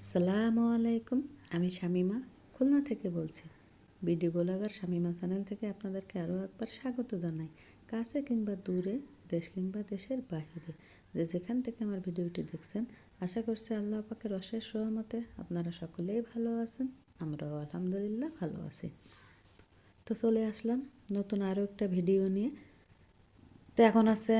আসসালামু আলাইকুম, আমি শামিমা, খুলনা থেকে বলছি। ভিডিও ব্লগার শামিমা চ্যানেল থেকে আপনাদেরকে আরও একবার স্বাগত জানাই। কাছে কিংবা দূরে, দেশ কিংবা দেশের বাহিরে, যে যেখান থেকে আমার ভিডিওটি দেখছেন, আশা করছি আল্লাহ পাকের অশেষ রহমতে আপনারা সকলেই ভালো আছেন, আমরাও আলহামদুলিল্লাহ ভালো আছি। তো চলে আসলাম নতুন আরও একটা ভিডিও নিয়ে। তো এখন আছে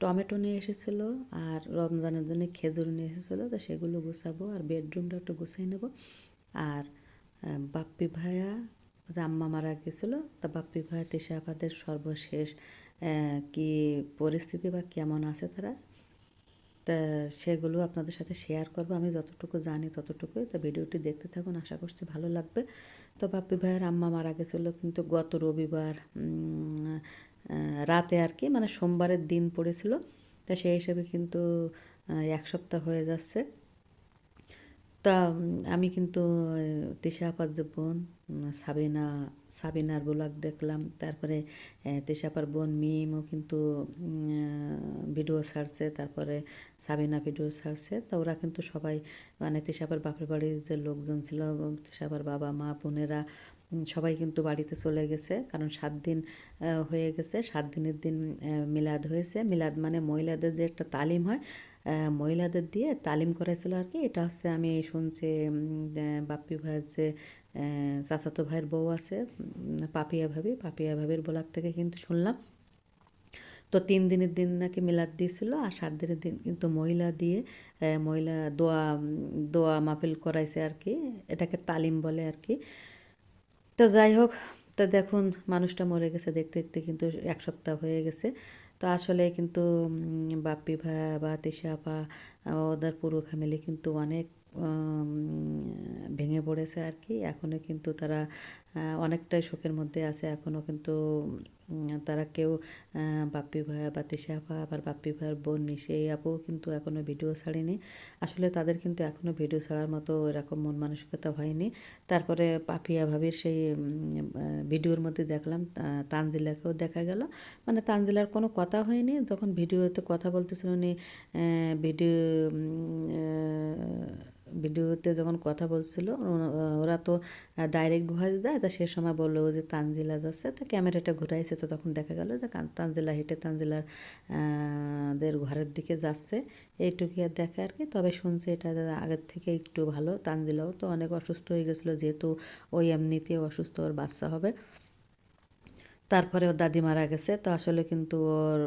টমেটো নিয়ে এসেছিল আর রমজানের জন্য খেজুর নিয়ে এসেছিল, তো সেগুলো গুছাবো আর বেডরুমটা একটু গুছিয়ে নেব। আর বাপ্পি ভাইয়া জাম্মা মারা গেছিল, তা বাপ্পি ভাইয়া তেশা আপাদের সর্বশেষ কি পরিস্থিতি বা কেমন আছে তারা, তা সেগুলো আপনাদের সাথে শেয়ার করব। আমি যতটুকু জানি ততটুকুই, তো ভিডিওটি দেখতে থাকুন, আশা করছি ভালো লাগবে। তো বাপ্পি ভাইয়ের আম্মা মারা গেছিল কিন্তু গত রবিবার রাতে আর কি মানে সোমবারের দিন পড়েছিল। তা সেই হিসেবে কিন্তু এক সপ্তাহ হয়ে যাচ্ছে। তা আমি কিন্তু তিশা আপার যে বোন সাবিনা, সাবিনার ব্লগ দেখলাম। তারপরে তিশা আপার বোন মিমও কিন্তু ভিডিও ছাড়ছে। তারপরে সাবিনা ভিডিও ছাড়ছে। তা ওরা কিন্তু সবাই মানে তিশা আপার বাপের বাড়ির যে লোকজন ছিল, তিশা আপার বাবা, মা, বোনেরা সবাই কিন্তু বাড়িতে চলে গেছে। কারণ সাত দিন হয়ে গেছে। সাত দিনের দিন মিলাদ হয়েছে। মিলাদ মানে মহিলাদের যে একটা তালিম হয় মহিলাদের দিয়ে তালিম করেছিল আর কি। এটা হচ্ছে আমি শুনছি বাপ্পি ভাইয়ের যে চাচাতো ভাইয়ের বউ আছে পাপিয়া ভাবি। পাপিয়া ভাবির ব্লগ থেকে কিন্তু শুনলাম। তো তিন দিনের দিন নাকি মিলাদ দিয়েছিল আর সাত দিনের দিন কিন্তু মহিলা দিয়ে মহিলা দোয়া দোয়া মাপিল করাইছে আর কি। এটাকে তালিম বলে আর কি। তো যাই হোক, তা দেখুন, মানুষটা মরে গেছে দেখতে দেখতে কিন্তু এক সপ্তাহ হয়ে গেছে। তো আসলে কিন্তু বাপি বাপ্পি ভাইয়া বা তিশা বা ওদের পুরো ফ্যামিলি কিন্তু অনেক ভেঙে পড়েছে আর কি। এখনও কিন্তু তারা অনেকটাই শোকের মধ্যে আছে এখনও কিন্তু তারা কেউ বাপ্পি ভাইয়া বা তিশা আপা আবার বাপ্পি ভাইয়ের বোন নিশে, এই আপু কিন্তু এখনও ভিডিও ছাড়েনি। আসলে তাদের কিন্তু এখনও ভিডিও ছাড়ার মতো এরকম মন মানসিকতা হয়নি। তারপরে পাপিয়া ভাবির সেই ভিডিওর মধ্যে দেখলাম তানজিলাকেও দেখা গেল। মানে তানজিলার কোনো কথা হয়নি, যখন ভিডিওতে কথা বলতেছিল উনি ভিডিও ভিডিওতে যখন কথা বলছিল ওরা তো ডাইরেক্ট ভয়েস দেয়, তা সে সময় বলল যে তানজিলা যাচ্ছে, তা ক্যামেরাটা ঘুরাইছে, তো তখন দেখা গেল যে তানজিলা হেঁটে তানজিলার দের ঘরের দিকে যাচ্ছে। এইটুকু আর দেখে আর কি। তবে শুনছি এটা আগের থেকে একটু ভালো, তানজিলাও তো অনেক অসুস্থ হয়ে গেছিল, যেহেতু ওই এমনিতেও অসুস্থ, ওর বাচ্চা হবে। তারপরে ওর দাদি মারা গেছে, তো আসলে কিন্তু ওর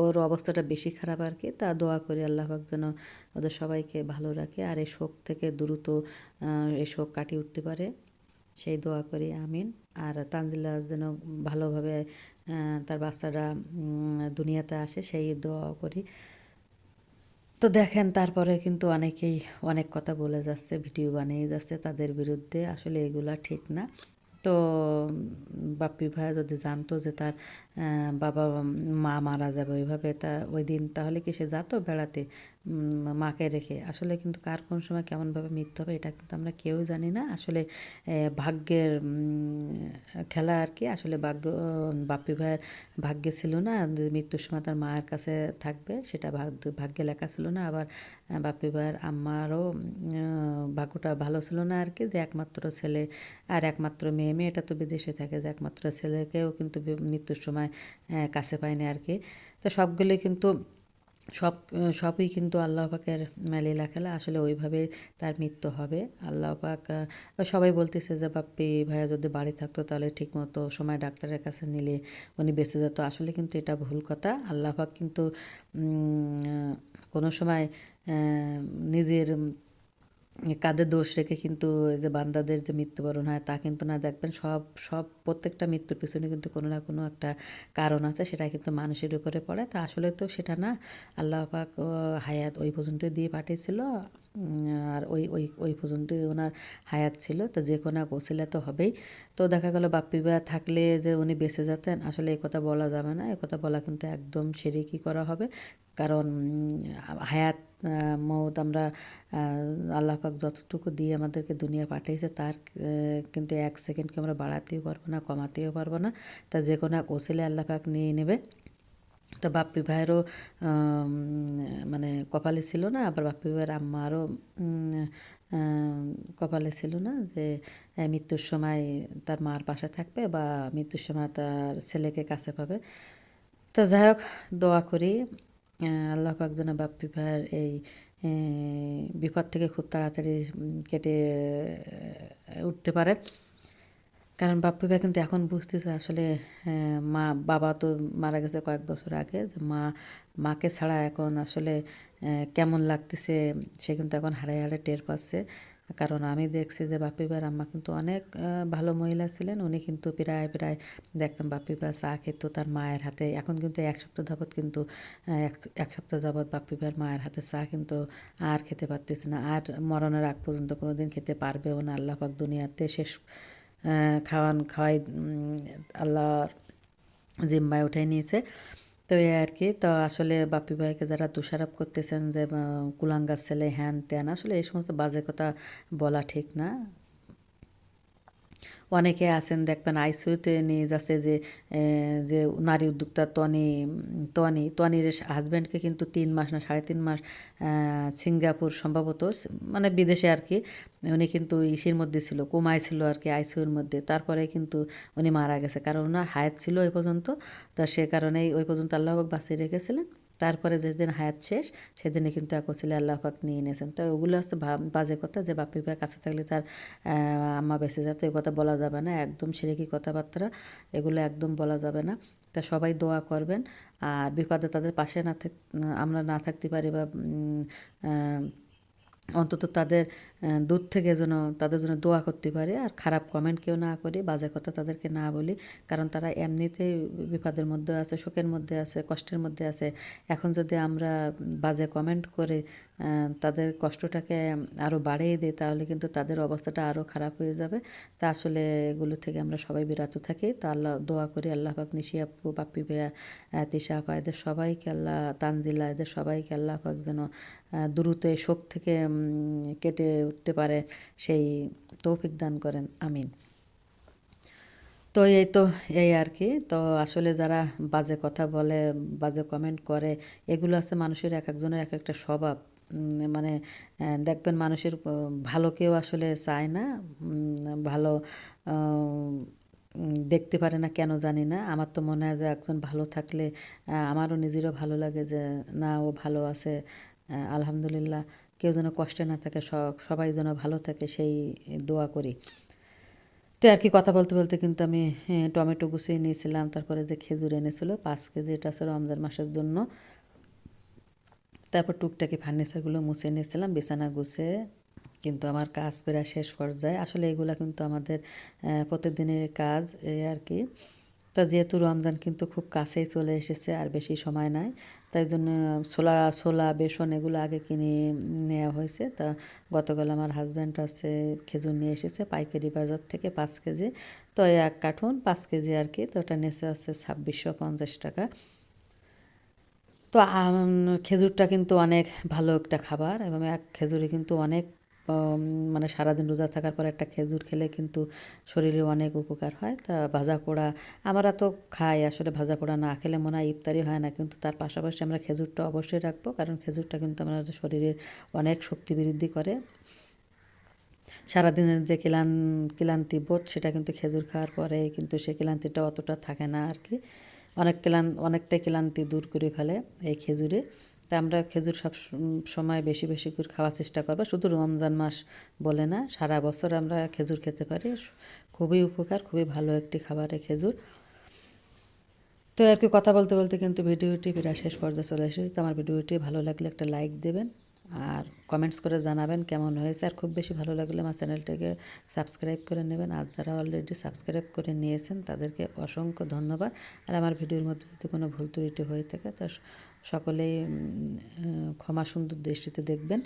ওর অবস্থাটা বেশি খারাপ আর কি। তা দোয়া করি আল্লাহ পাক যেন ওদের সবাইকে ভালো রাখে আর এই শোক থেকে দ্রুত এই শোক কাটিয়ে উঠতে পারে। সেই দোয়া করি, আমিন। আর তানজিলা যেন ভালোভাবে তার বাচ্চারা দুনিয়াতে আসে, সেই দোয়া করি। তো দেখেন, তারপরে কিন্তু অনেকেই অনেক কথা বলে যাচ্ছে, ভিডিও বানিয়ে যাচ্ছে তাদের বিরুদ্ধে। আসলে এগুলা ঠিক না। তো বাপ্পি ভাইয়া যদি জানতো যে তার বাবা মা মারা যাবে ওইভাবে, তা ওই দিন তাহলে কি সে যেত বেড়াতে? মাকে রেখে? আসলে কিন্তু কার কোন সময় কেমনভাবে মৃত্যু হবে এটা কিন্তু আমরা কেউ জানি না। আসলে ভাগ্যের খেলা আর কি, আসলে ভাগ্য, বাপ্পি ভাইয়ের ভাগ্যে ছিল না মৃত্যুর সময় তার মায়ের কাছে থাকবে, সেটা ভাগ্য ভাগ্যে লেখা ছিল না। আবার বাপ্পি ভাইয়ের আম্মারও ভাগ্যটা ভালো ছিল না আর কি, যে একমাত্র ছেলে আর একমাত্র মেয়ে, মেয়েটা তো বিদেশে থাকে, যে একমাত্র ছেলেকেও কিন্তু মৃত্যুর সময় আহ, কাছে পায়নি আর কি তো সবগুলো কিন্তু সব সবই কিন্তু আল্লাহ পাকের লীলা খেলা আসলে ওইভাবে তার মৃত্যু হবে। আল্লাহ পাক সবাই বলতেছে যে বাপ্পি ভাইয়া যদি বাড়ি থাকতো তাহলে ঠিক মতো সময় ডাক্তারের কাছে নিলে উনি বেঁচে যেত। আসলে কিন্তু এটা ভুল কথা। আল্লাহ পাক কিন্তু কোনো সময় নিজের কাঁধে দোষ রেখে কিন্তু যে বান্দাদের যে মৃত্যুবরণ হয়, তা কিন্তু না দেখবেন। সব সব প্রত্যেকটা মৃত্যুর পিছনে কিন্তু কোনো না কোনো একটা কারণ আছে, সেটা কিন্তু মানুষের উপরে পড়ে। তা আসলে তো সেটা না, আল্লাহ পাক হায়াত ওই পর্যন্ত দিয়ে পাঠিয়েছিল। আর ওই ওই ওই পর্যন্তই ওনার হায়াত ছিল। তো যে কোনো এক তো হবেই। তো দেখা গেল বাপ্পি ভাইয়া থাকলে যে উনি বেঁচে যেতেন, আসলে এই কথা বলা যাবে না। এই কথা বলা কিন্তু একদম সেরেকি করা হবে? কারণ হায়াত মৌত আমরা আল্লাহ পাক যতটুকু দিয়ে আমাদেরকে দুনিয়া পাঠিয়েছে তার কিন্তু এক সেকেন্ডকে আমরা বাড়াতেও পারব না, কমাতেও পারব না। তা যে কোনো এক ওসিলে আল্লাহ পাক নিয়ে নেবে। তো বাপ্পি ভাইয়েরও মানে কপালে ছিল না, আবার বাপ্পি ভাইয়ের আম্মারও কপালে ছিল না যে মৃত্যুর সময় তার মার পাশে থাকবে বা মৃত্যুর সময় তার ছেলেকে কাছে পাবে। তো যাই হোক, দোয়া করি আল্লাহ পাক বাপ্পি ভাইয়ের এই বিপদ থেকে খুব তাড়াতাড়ি কেটে উঠতে পারে। কারণ বাপ্পি ভাই কিন্তু এখন বুঝতেছে আসলে মা, বাবা তো মারা গেছে কয়েক বছর আগে মা, মাকে ছাড়া এখন আসলে কেমন লাগতেছে সে কিন্তু এখন হারাই হারাই টের পাচ্ছে। কারণ আমি দেখছি যে ভাইয়ের আম্মা কিন্তু অনেক ভালো মহিলা ছিলেন, উনি কিন্তু প্রায় প্রায় দেখতাম ভাই চা খেত তার মায়ের হাতে। এখন কিন্তু এক সপ্তাহ যাবৎ কিন্তু এক সপ্তাহ যাবৎ ভাইয়ের মায়ের হাতে চা কিন্তু আর খেতে পারতেছে না। আর মরণের আগ পর্যন্ত কোনো দিন খেতে পারবেও না, আল্লাহ পাক দুনিয়াতে শেষ খাওয়ান খাওয়াই আল্লাহর জিম্বায় উঠাই নিয়েছে। তো এই আর কি, তো আসলে বাপি ভাইকে যারা দোষারোপ করতেছেন যে কুলাঙ্গার ছেলে হ্যান ত্যান, আসলে এই সমস্ত বাজে কথা বলা ঠিক না। অনেকে আছেন, দেখবেন আইসিউতে নিয়ে যাচ্ছে যে যে নারী উদ্যোক্তা টনি টনি, টনির হাজব্যান্ডকে কিন্তু তিন মাস না, সাড়ে তিন মাস সিঙ্গাপুর সম্ভবত মানে বিদেশে আর কি, উনি কিন্তু ইসির মধ্যে ছিল, কোমায় ছিল আর কি আইসিউর মধ্যে। তারপরে কিন্তু উনি মারা গেছে। কারণ ওনার হায়াত ছিল ওই পর্যন্ত, তো সে কারণেই ওই পর্যন্ত আল্লাহ বাঁচিয়ে রেখেছিলেন। তারপরে যেদিন হায়াত শেষ, সেদিনে কিন্তু এক ছেলে আল্লাহ পাক নিয়ে নিয়েছেন। তো ওগুলো হচ্ছে বাজে কথা যে বাপ্পি ভাই কাছে থাকলে তার আম্মা বেঁচে যায়, তো এই কথা বলা যাবে না। একদম সেরেকি কথাবার্তা, এগুলো একদম বলা যাবে না। তা সবাই দোয়া করবেন। আর বিপদে তাদের পাশে না থাক, আমরা না থাকতে পারি বা অন্তত তাদের দূর থেকে যেন তাদের জন্য দোয়া করতে পারে আর খারাপ কমেন্ট কেউ না করে, বাজে কথা তাদেরকে না বলি। কারণ তারা এমনিতেই বিপদের মধ্যে আছে, শোকের মধ্যে আছে, কষ্টের মধ্যে আছে। এখন যদি আমরা বাজে কমেন্ট করে তাদের কষ্টটাকে আরও বাড়িয়ে দিই, তাহলে কিন্তু তাদের অবস্থাটা আরও খারাপ হয়ে যাবে। তা আসলে এগুলো থেকে আমরা সবাই বিরত থাকি। তা আল্লাহ, দোয়া করি আল্লাহ পাক, নিশি আপু, বাপ্পি ভাইয়া তিশা আপা, এদের সবাইকে আল্লাহ, তানজিলা, এদের সবাইকে আল্লাহ পাক যেন দ্রুত শোক থেকে কেটে উঠতে পারে, সেই তৌফিক দান করেন, আমিন। তো এই তো, এই আর কি। তো আসলে যারা বাজে কথা বলে, বাজে কমেন্ট করে, এগুলো আছে মানুষের এক একজনের এক একটা স্বভাব। মানে দেখবেন মানুষের ভালো কেউ আসলে চায় না। ভালো দেখতে পারে না, কেন জানি না। আমার তো মনে হয় যে একজন ভালো থাকলে আমারও নিজেরও ভালো লাগে যে, না, ও ভালো আছে আলহামদুলিল্লাহ। কেউ যেন কষ্টে না থাকে সবাই যেন ভালো থাকে, সেই দোয়া করি। তো আর কি কথা বলতে বলতে কিন্তু আমি টমেটো গুছিয়ে নিয়েছিলাম, তারপরে যে খেজুর এনেছিল, পাঁচ কেজি এটা ছিল রমজান মাসের জন্য। তারপর টুকটাকি ফার্নিচারগুলো মুছে নিয়েছিলাম, বিছানা গুছে, কিন্তু আমার কাজ প্রায় শেষ পর্যায়ে। আসলে এগুলো কিন্তু আমাদের প্রতিদিনের কাজ এই আর কি। তো যেহেতু রমজান কিন্তু খুব কাছেই চলে এসেছে আর বেশি সময় নাই, তাই জন্য ছোলা ছোলা, বেসন এগুলো আগে কিনে নেওয়া হয়েছে। তা গতকাল আমার হাজব্যান্ড আছে, খেজুর নিয়ে এসেছে পাইকারি বাজার থেকে পাঁচ কেজি। তো এক কার্টুন পাঁচ কেজি আর কি, তো ওটা নেচে আছে ছাব্বিশশো পঞ্চাশ টাকা। তো খেজুরটা কিন্তু অনেক ভালো একটা খাবার এবং এক খেজুরে কিন্তু অনেক মানে সারাদিন রোজা থাকার পর একটা খেজুর খেলে কিন্তু শরীরে অনেক উপকার হয়। তা ভাজা পোড়া আমরা তো খাই, আসলে ভাজা পোড়া না খেলে মনে হয় ইফতারি হয় না। কিন্তু তার পাশাপাশি আমরা খেজুরটা অবশ্যই রাখব, কারণ খেজুরটা কিন্তু আমাদের শরীরের অনেক শক্তি বৃদ্ধি করে। সারাদিনের যে ক্লান, ক্লান্তি বোধ সেটা কিন্তু খেজুর খাওয়ার পরে কিন্তু সে ক্লান্তিটা অতটা থাকে না আর কি। অনেক ক্লান, অনেকটাই ক্লান্তি দূর করে ফেলে এই খেজুরে। তা আমরা খেজুর সব সময় বেশি বেশি করে খাওয়ার চেষ্টা করব। শুধু রমজান মাস বলে না, সারা বছর আমরা খেজুর খেতে পারি। খুবই উপকার, খুবই ভালো একটি খাবার খেজুর। তো আর কি কথা বলতে বলতে কিন্তু ভিডিওটি প্রায় শেষ পর্যায়ে চলে এসেছে। তো আমার ভিডিওটি ভালো লাগলে একটা লাইক দেবেন। আর কমেন্টস করে জানাবেন কেমন হয়েছে। আর খুব বেশি ভালো লাগলে আমার চ্যানেলটাকে সাবস্ক্রাইব করে নেবেন। আর যারা অলরেডি সাবস্ক্রাইব করে নিয়েছেন, তাদেরকে অসংখ্য ধন্যবাদ। আর আমার ভিডিওর মধ্যে যদি কোনো ভুল ত্রুটি হয়ে থাকে, তা সকলেই ক্ষমা সুন্দর দৃষ্টিতে দেখবেন।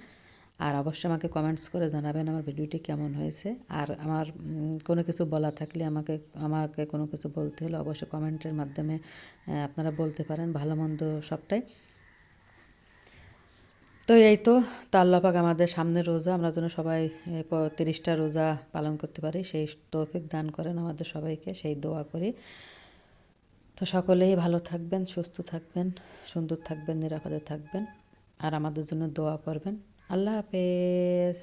আর অবশ্যই আমাকে কমেন্টস করে জানাবেন আমার ভিডিওটি কেমন হয়েছে। আর আমার কোনো কিছু বলা থাকলে আমাকে আমাকে কোনো কিছু বলতে হলে অবশ্যই কমেন্টের মাধ্যমে আপনারা বলতে পারেন। ভালো মন্দ সবটাই। তো এই তো তাল্লাপাক আমাদের সামনে রোজা, আমরা যেন সবাই তিরিশটা রোজা পালন করতে পারি, সেই তৌফিক দান করেন আমাদের সবাইকে, সেই দোয়া করি। তো সকলেই ভালো থাকবেন, সুস্থ থাকবেন, সুন্দর থাকবেন, নিরাপদে থাকবেন, আর আমাদের জন্য দোয়া করবেন। আল্লাহ হাফেজ।